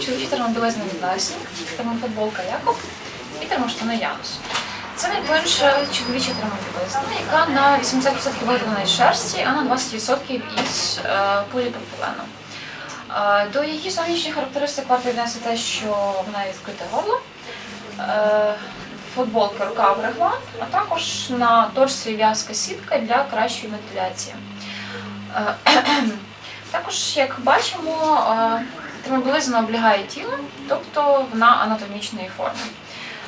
чоловічі термобілизна від Лесінг, термофутболка Якоб і термоштани Янус. Це найбільша чоловіча термобілизна, яка на 80% виготовлена із шерсті, а на 20% із е, поліпропилену. Е, До її зовнішніх характеристик варто віднести те, що вона відкрите горло, е, футболка рукав реглан, а також на торсі в'язка сітка для кращої вентиляції. Також, як бачимо, термобілизна облягає тіло, тобто вона анатомічної форми.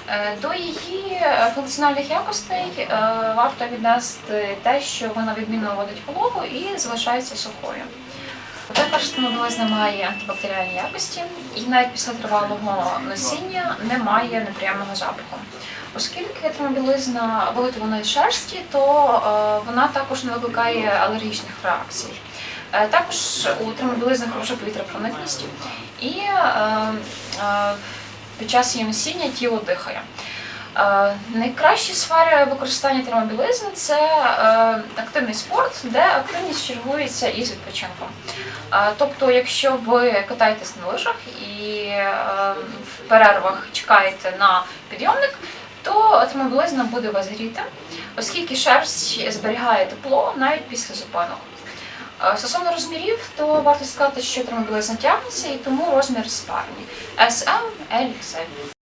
Е, До її функціональних якостей е, варто віднести те, що вона відмінно вводить вологу і залишається сухою. Також термобілизна має антибактеріальні якості і навіть після тривалого носіння не має неприємного запаху. Оскільки термобілизна виготовлена із шерсті, то е, вона також не викликає алергічних реакцій. Е, Також у термобілизни хороша повітроproникність і е, е, під час її носіння тіло дихає. Найкращі сфери використання термобілизни це активний спорт, де активність чергується із відпочинком. Тобто, якщо ви катаєтесь на лижах і в перервах чекаєте на підйомник, то термобілизна буде вас гріти, оскільки шерсть зберігає тепло навіть після зупинок. Е, Стосовно розмірів, то варто сказати, що термобілизна тягнеться і тому розмір спарні SM, L, XL.